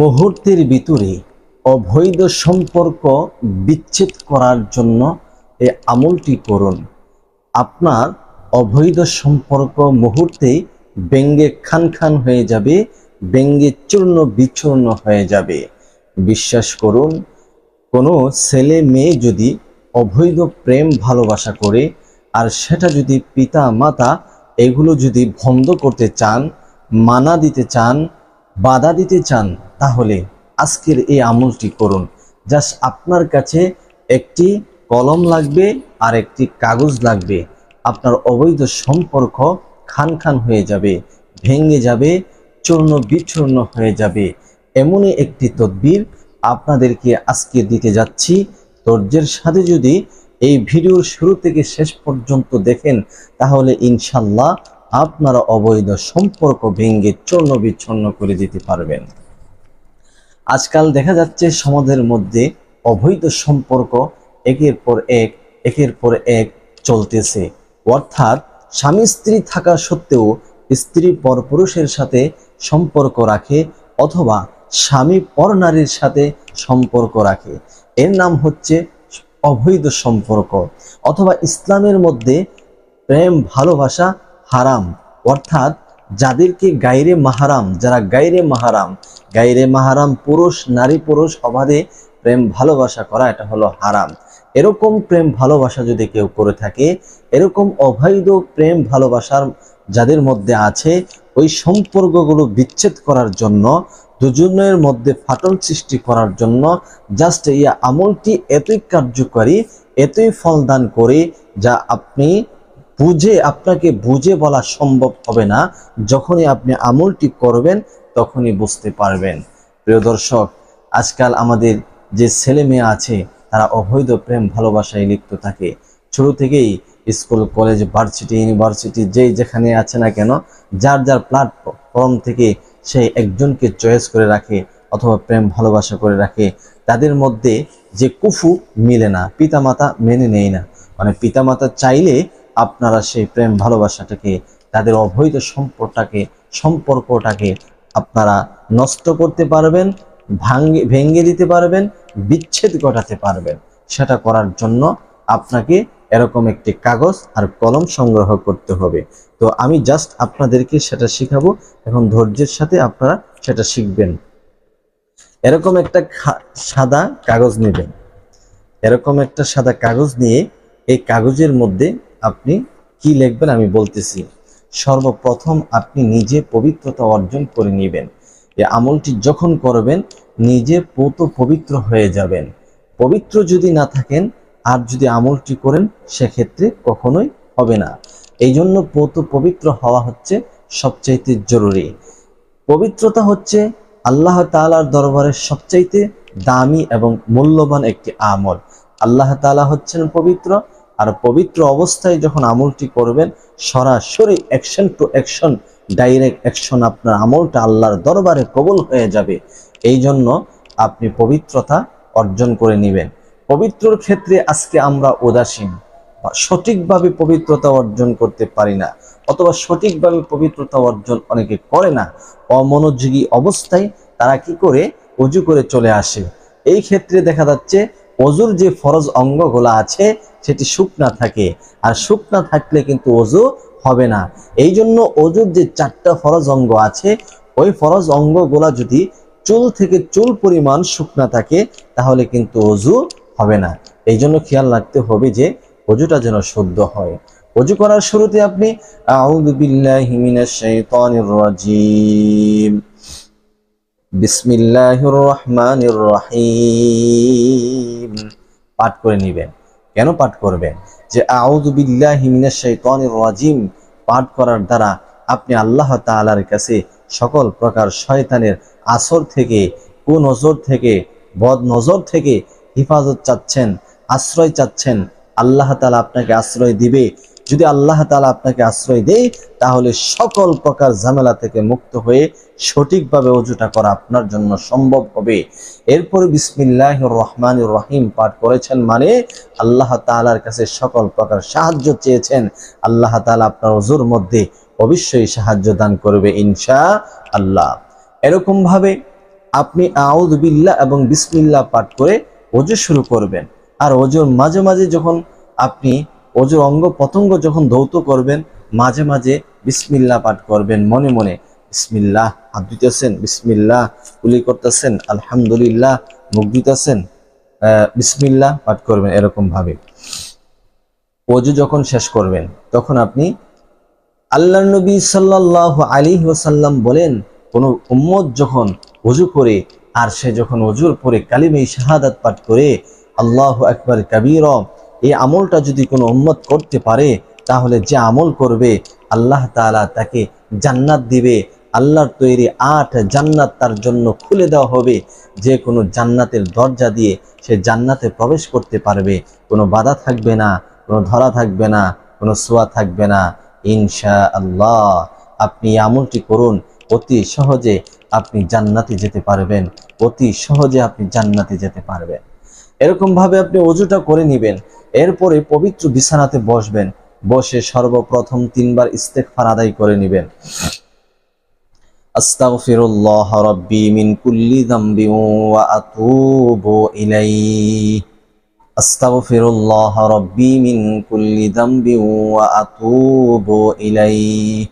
মুহূর্তের ভিতরে অবৈধ সম্পর্ক বিচ্ছেদ করার জন্য এই আমলটি করুন। আপনার অবৈধ সম্পর্ক মুহূর্তেই ব্যঙ্গে খান খান হয়ে যাবে, ব্যঙ্গে চূর্ণ বিচূর্ণ হয়ে যাবে। বিশ্বাস করুন, কোনো ছেলে মেয়ে যদি অবৈধ প্রেম ভালোবাসা করে, আর সেটা যদি পিতা মাতা এগুলো যদি বন্ধ করতে চান, মানা দিতে চান, বাধা দিতে চান তাহলে আজকের এই আমলটি করুন। জাস্ট আপনার কাছে একটি কলম লাগবে আর একটি কাগজ লাগবে। আপনার অবৈধ সম্পর্ক খান খান হয়ে যাবে, ভেঙে যাবে, চূর্ণ বিচূর্ণ হয়ে যাবে। এমনই একটি তদবির আপনাদেরকে আজকে দিতে যাচ্ছি। ধৈর্যের সাথে যদি এই ভিডিওর শুরু থেকে শেষ পর্যন্ত দেখেন, তাহলে ইনশাল্লাহ আপনারা অবৈধ সম্পর্ক ভেঙে চূর্ণ বিচ্ছন্ন করে দিতে পারবেন। আজকাল দেখা যাচ্ছে সমাজের মধ্যে অবৈধ সম্পর্ক একের পর এক, একের পর এক চলতেছে। অর্থাৎ স্বামী স্ত্রী থাকা সত্ত্বেও স্ত্রী পরপুরুষের সাথে সম্পর্ক রাখে অথবা স্বামী পর নারীর সাথে সম্পর্ক রাখে। এর নাম হচ্ছে অবৈধ সম্পর্ক অথবা ইসলামের মধ্যে প্রেম, ভালোবাসা হারাম। অর্থাৎ যাদেরকে গাইরে মাহারাম, যারা গাইরে মাহারাম গাইরে মাহারাম পুরুষ, নারী পুরুষ অবাধে প্রেম ভালোবাসা করা, এটা হলো হারাম। এরকম প্রেম ভালোবাসা যদি কেউ করে থাকে, এরকম অবৈধ প্রেম ভালোবাসার যাদের মধ্যে আছে, ওই সম্পর্কগুলো বিচ্ছেদ করার জন্য, দুজনের মধ্যে ফাটল সৃষ্টি করার জন্য জাস্ট এই আমলটি এতই কার্যকরী, এতই ফলদান করে, যা আপনি বুঝে আপনাকে বুঝে বলা সম্ভব হবে না। যখনই আপনি আমলটি করবেন, তখনই বুঝতে পারবেন। প্রিয় দর্শক, আজকাল আমাদের যে ছেলে মেয়ে আছে, তারা অবৈধ প্রেম ভালোবাসায় লিপ্ত থাকে। শুরু থেকেই স্কুল, কলেজ, ভার্সিটি, ইউনিভার্সিটি যেই যেখানে আছে না কেন, যার যার প্ল্যাটফর্ম থেকে সে একজনকে চয়েস করে রাখে অথবা প্রেম ভালোবাসা করে রাখে, তাদের মধ্যে যে কুফু মিলে না, পিতামাতা মেনে নেয় না। মানে পিতামাতা চাইলে আপনারা সেই প্রেম ভালোবাসাটাকে, তাদের অবৈধ সম্পর্কটাকে সম্পর্কটাকে আপনারা নষ্ট করতে পারবেন, ভাঙ্গে, ভেঙে দিতে পারবেন, বিচ্ছেদ ঘটাতে পারবেন। সেটা করার জন্য আপনাকে এরকম একটি কাগজ আর কলম সংগ্রহ করতে হবে। তো আমি জাস্ট আপনাদেরকে সেটা শিখাবো, এখন ধৈর্যের সাথে আপনারা সেটা শিখবেন। এরকম একটা সাদা কাগজ নেবেন। এরকম একটা সাদা কাগজ নিয়ে এই কাগজের মধ্যে আপনি কি লিখবেন আমি বলতেছি, সর্বপ্রথম আপনি নিজে পবিত্রতা অর্জন করে নেবেন। এই আমলটি যখন করবেন, নিজে পৌত পবিত্র হয়ে যাবেন। পবিত্র যদি না থাকেন, আর যদি আমলটি করেন, সেক্ষেত্রে কখনোই হবে না। এই জন্য পৌত পবিত্র হওয়া হচ্ছে সবচাইতে জরুরি। পবিত্রতা হচ্ছে আল্লাহ তাআলার দরবারে সবচাইতে দামি এবং মূল্যবান একটি আমল। আল্লাহ তাআলা হচ্ছেন পবিত্র আর পবিত্র অবস্থায় যখন আমলটি করবেন, সরাসরি action to action direct action আপনার আমলটা আল্লাহর দরবারে কবুল হয়ে যাবে। এই জন্য আপনি পবিত্রতা অর্জন করে নেবেন। পবিত্রর ক্ষেত্রে আজকে আমরা উদাসীন সঠিকভাবে পবিত্রতা অর্জন করতে পারি না, অথবা সঠিকভাবে পবিত্রতা অর্জন অনেকে করে না। অমনোযোগী অবস্থায় তারা কি করে? উজু করে চলে আসে। এই ক্ষেত্রে দেখা যাচ্ছে অজুর যে ফরজ অঙ্গগুলো আছে, সেটি শুকনা থাকে। আর শুকনা থাকলে কিন্তু অজু হবে না। এই জন্য অজুর যে চারটা ফরজ অঙ্গ আছে, ওই ফরজ অঙ্গগুলা যদি চুল থেকে চুল পরিমাণ শুকনা থাকে, তাহলে কিন্তু অজু হবে না। এই জন্য খেয়াল রাখতে হবে যে, অজুটা যেন শুদ্ধ হয়। অজু করার শুরুতে আপনি, আউযু বিল্লাহি মিনাশ রাজিম। বিসমিল্লাহির রহমানির রহিম পাঠ করে নেবেন। কেন পাঠ করবেন? যে আউযু বিল্লাহি মিনাশ শাইতানির রাজিম। পাঠ করার দ্বারা আপনি আল্লাহ তাআলার কাছে সকল প্রকার শয়তানের আসর থেকে, কুনজর থেকে বদ নজর থেকে হিফাজত চাচ্ছেন, আশ্রয় চাচ্ছেন। আল্লাহ তাআলা আপনাকে আশ্রয় দিবে। যদি আল্লাহ তাআলা আপনাকে আশ্রয় দেয়, তাহলে সকল প্রকার ঝামেলা থেকে মুক্ত হয়ে সঠিকভাবে অজুটা করা আপনার জন্য সম্ভব হবে। এরপরে বিসমিল্লাহ রহমান রহিম পাঠ করেছেন মানে আল্লাহ তাআলার কাছে সকল প্রকার সাহায্য চেয়েছেন। আল্লাহ তাআলা আপনার অজুর মধ্যে অবশ্যই সাহায্য দান করবে ইনশা আল্লাহ এরকম ভাবে আপনি আউদবিল্লা এবং বিসমিল্লা পাঠ করে অজু শুরু করবেন। আর অজুর মাঝে মাঝে যখন আপনি অজুর অঙ্গ প্রত্যঙ্গ যখন ধৌত করবেন মাঝে মাঝে বিসমিল্লা পাঠ করবেন মনে মনে। বিসমিল্লাহ হাত দিতেছেন বিসমিল্লাহ কুলি করতেছেন আলহামদুলিল্লাহ মুখ দিতেছেন আহ, বিসমিল্লাহ পাঠ করবেন এরকম ভাবে অজু যখন শেষ করবেন তখন আপনি আল্লাহ নবী সাল্লাহ আলী ওসাল্লাম বলেন কোন উম্মত যখন অজু করে আর সে যখন অজুর পরে কালিমে শাহাদাত পাঠ করে আল্লাহ একবার কাবির এই আমলটা যদি কোনো উম্মত করতে পারে, তাহলে যে আমল করবে, আল্লাহ তাআলা তাকে জান্নাত দিবে। আল্লাহর তৈরি আট জান্নাত তার জন্য খুলে দেওয়া হবে। যে কোনো জান্নাতের দরজা দিয়ে সে জান্নাতে প্রবেশ করতে পারবে। কোনো বাধা থাকবে না, কোনো ধরা থাকবে না, কোনো সোয়া থাকবে না। ইনশা আল্লাহ আপনি আমলটি করুন, অতি সহজে আপনি জান্নাতে যেতে পারবেন, অতি সহজে আপনি জান্নাতে যেতে পারবেন। এরকম ভাবে আপনি অজুটা করে নেবেন। এরপরে পবিত্র বিছানাতে বসবেন। বসে সর্বপ্রথম তিনবার ইস্তেগফার আদায় করে নেবেন। আস্তাগফিরুল্লাহ রাব্বি মিন কুল্লি যামবি ওয়া আতুবু ইলাইহি। আস্তাগফিরুল্লাহ রাব্বি মিন কুল্লি যামবি ওয়া আতুবু ইলাইহি।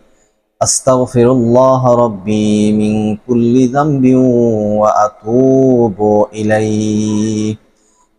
আস্তাগফিরুল্লাহ রাব্বি মিন কুল্লি যামবি ওয়া আতুবু ইলাইহি।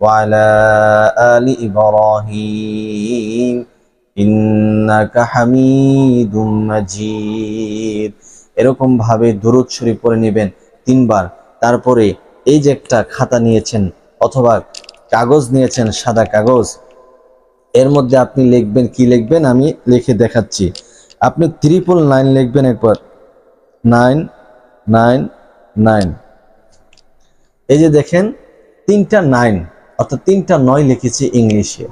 وعلى آل إبراهيم إنك حميد مجيد এরকম ভাবে দুরুদ শরীফ পড়ে নেবেন তিনবার তারপরে এই যে একটা খাতা নিয়েছেন অথবা কাগজ নিয়েছেন সাদা কাগজ এর মধ্যে আপনি লিখবেন কি লিখবেন আমি লিখে দেখাচ্ছি আপনি ত্রিপল নাইন লিখবেন একবার নাইন নাইন নাইন এই যে দেখেন তিনটা নাইন অর্থাৎ তিনটা নয় লিখেছি ইংলিশে।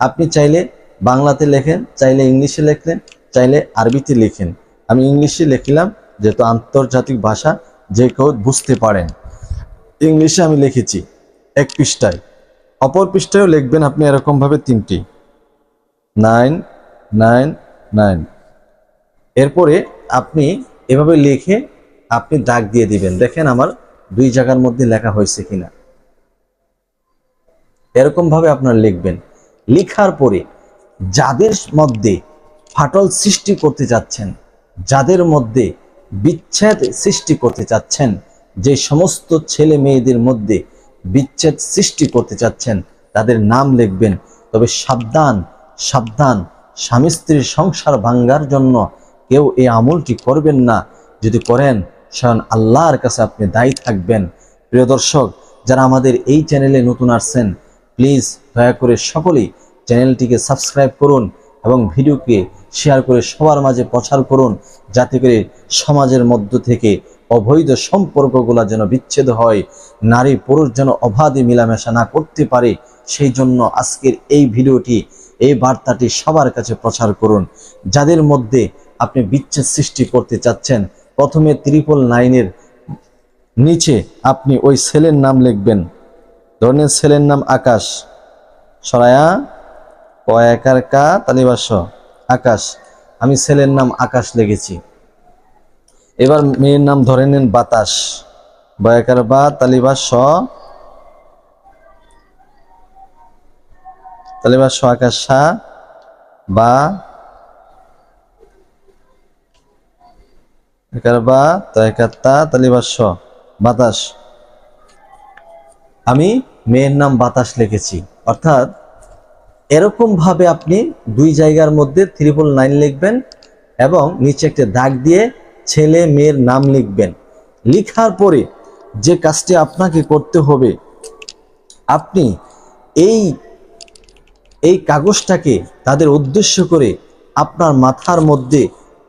আপনি চাইলে বাংলাতে লেখেন, চাইলে ইংলিশে লেখলেন চাইলে আরবিতে লেখেন। আমি ইংলিশে লিখলাম, যেহেতু আন্তর্জাতিক ভাষা, যে কেউ বুঝতে পারেন। ইংলিশে আমি লিখেছি, এক পৃষ্ঠায়। অপর পৃষ্ঠায়ও লিখবেন আপনি এরকমভাবে তিনটি। Nine nine nine. এরপরে আপনি এভাবে লিখে আপনি দাগ দিয়ে দিবেন। দেখেন আমার দুই জায়গার মধ্যে লেখা হয়েছে কিনা। এরকম ভাবে আপনার লিখবেন। লিখার পরে যাদের মধ্যে ফাটল সৃষ্টি করতে যাচ্ছেন, যাদের মধ্যে বিচ্ছেদ সৃষ্টি করতে চাচ্ছেন যে সমস্ত ছেলে মেয়েদের মধ্যে বিচ্ছেদ সৃষ্টি করতে চাচ্ছেন তাদের নাম লিখবেন। তবে সাবধান সাবধান, স্বামী স্ত্রীর সংসার ভাঙ্গার জন্য কেউ এই আমলটি করবেন না। যদি করেন, স্বয়ং আল্লাহর কাছে আপনি দায়ী থাকবেন। প্রিয় দর্শক, যারা আমাদের এই চ্যানেলে নতুন আসছেন প্লিজ দয়া করে সকলেই চ্যানেলটিকে সাবস্ক্রাইব করুন এবং ভিডিওকে শেয়ার করে সবার মাঝে প্রচার করুন, যাতে করে সমাজের মধ্য থেকে অবৈধ সম্পর্কগুলো যেন বিচ্ছেদ হয়, নারী পুরুষ যেন অবাধে মিলামেশা না করতে পারে। সেই জন্য আজকের এই ভিডিওটি, এই বার্তাটি সবার কাছে প্রচার করুন। যাদের মধ্যে আপনি বিচ্ছেদ সৃষ্টি করতে চাচ্ছেন, প্রথমে ত্রিপল নাইনের নিচে আপনি ওই ছেলের নাম লিখবেন। ধরনের ছেলের নাম আকাশ। সরায়া কয়াকার কা তালিবাস। আকাশ, আমি ছেলের নাম আকাশ লিখেছি। এবার মেয়ের নাম ধরে নেন বাতাস। বয়াকার বা তালিবাস। তালিবাস আকাশ সা, বা তালিবাস। বাতাস। আমি মেয়ের নাম বাতাস লিখেছি। অর্থাৎ এরকম ভাবে আপনি দুই জায়গার মধ্যে ত্রিপল নাইন লিখবেন এবং নিচে একটা দাগ দিয়ে ছেলে মেয়ের নাম লিখবেন। লিখার পরে যে কাজটি আপনাকে করতে হবে, আপনি এই এই কাগজটাকে তাদের উদ্দেশ্য করে আপনার মাথার মধ্যে,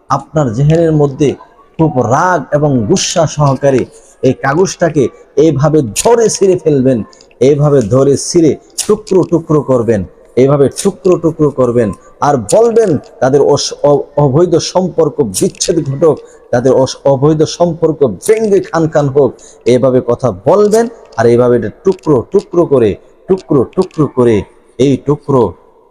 আপনার জেহেনের মধ্যে খুব রাগ এবং গুসা সহকারে এই কাগজটাকে এইভাবে ধরে ছিঁড়ে ফেলবেন এইভাবে ধরে ছিঁড়ে টুকরো টুকরো করবেন এইভাবে টুকরো টুকরো করবেন আর বলবেন, তাদের অবৈধ সম্পর্ক বিচ্ছেদ ঘটক, তাদের অবৈধ সম্পর্ক ভেঙ্গে খান খান হোক। এভাবে কথা বলবেন আর এইভাবে টুকরো টুকরো করে, টুকরো টুকরো করে এই টুকরো,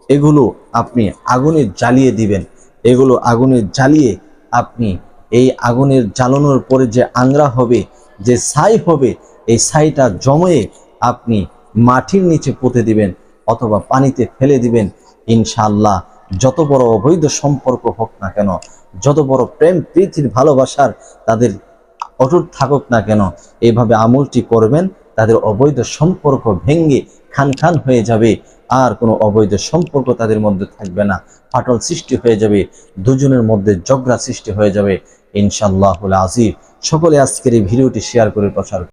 এগুলো আপনি আগুনে জ্বালিয়ে দিবেন। এগুলো আগুনে জ্বালিয়ে আপনি এই আগুনের জ্বালানোর পরে যে আংরা হবে যে ছাই হবে, এই ছাইটা জময়ে আপনি মাটির নিচে পুঁতে দিবেন অথবা পানিতে ফেলে দিবেন। ইনশাআল্লাহ যত বড় অবৈধ সম্পর্ক হোক না কেন, যত বড় প্রেম, প্রীতির ভালোবাসার তাদের অটুট থাকুক না কেন এইভাবে আমলটি করবেন, তাদের অবৈধ সম্পর্ক ভেঙ্গে খান খান হয়ে যাবে। আর কোনো অবৈধ সম্পর্ক তাদের মধ্যে থাকবে না। ফাটল সৃষ্টি হয়ে যাবে, দুজনের মধ্যে ঝগড়া সৃষ্টি হয়ে যাবে। ইনশাল্লাহুল আজিব সকলে আজকের এই ভিডিওটি শেয়ার করে প্রচার